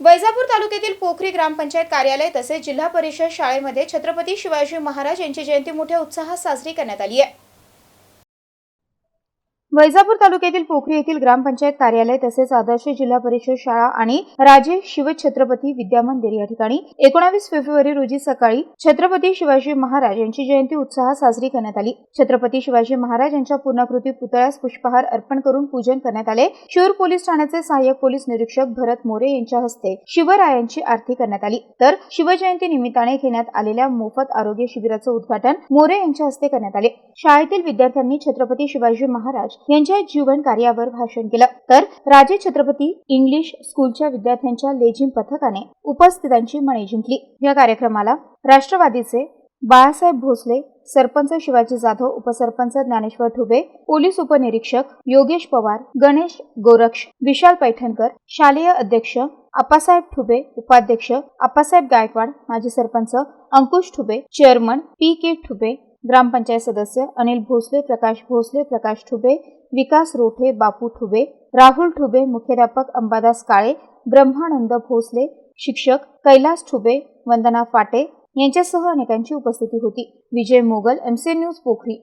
वैजापूर तालुक्यातील पोखरी ग्रामपंचायत कार्यालय तसेच जिल्हा परिषद शाळेमध्ये छत्रपती शिवाजी महाराज यांची जयंती मोठ्या उत्साहात साजरी करण्यात आली आहे. वैजापूर तालुक्यातील पोखरी येथील ग्रामपंचायत कार्यालय तसेच आदर्श जिल्हा परिषद शाळा आणि राजे शिवछत्रपती विद्या मंदिर या ठिकाणी एकोणावीस फेब्रुवारी रोजी सकाळी छत्रपती शिवाजी महाराज यांची जयंती उत्साहात साजरी करण्यात आली. छत्रपती शिवाजी महाराज यांच्या पूर्णाकृती पुतळ्यास पुष्पहार अर्पण करून पूजन करण्यात आले. शिरूर पोलीस ठाण्याचे सहाय्यक पोलीस निरीक्षक भरत मोरे यांच्या हस्ते शिवरायांची आरती करण्यात आली. तर शिवजयंती निमित्ताने घेण्यात आलेल्या मोफत आरोग्य शिबिराचं उद्घाटन मोरे यांच्या हस्ते करण्यात आले. शाळेतील विद्यार्थ्यांनी छत्रपती शिवाजी महाराज यांच्या जीवन कार्यावर भाषण केलं. तर राजे छत्रपती इंग्लिश स्कूलच्या विद्यार्थ्यांच्या लेझिम पथकाने उपस्थितांची मने जिंकली. या कार्यक्रमाला राष्ट्रवादीचे बाळासाहेब भोसले सरपंच शिवाजी जाधव उपसरपंच ज्ञानेश्वर ठुबे पोलीस उपनिरीक्षक योगेश पवार गणेश गोरक्ष विशाल पैठणकर शालेय अध्यक्ष आप्पासाहेब ठुबे उपाध्यक्ष आप्पासाहेब गायकवाड माजी sarpanch Ankush Thube chairman P K Thube ग्रामपंचायत सदस्य अनिल भोसले प्रकाश भोसले प्रकाश ठुबे विकास रोठे बापू ठुबे राहुल ठुबे मुख्याध्यापक अंबादास काळे ब्रह्मानंद भोसले शिक्षक कैलास ठुबे वंदना फाटे यांच्यासह अनेकांची उपस्थिती होती. Vijay Mogal MCN news Pokhari.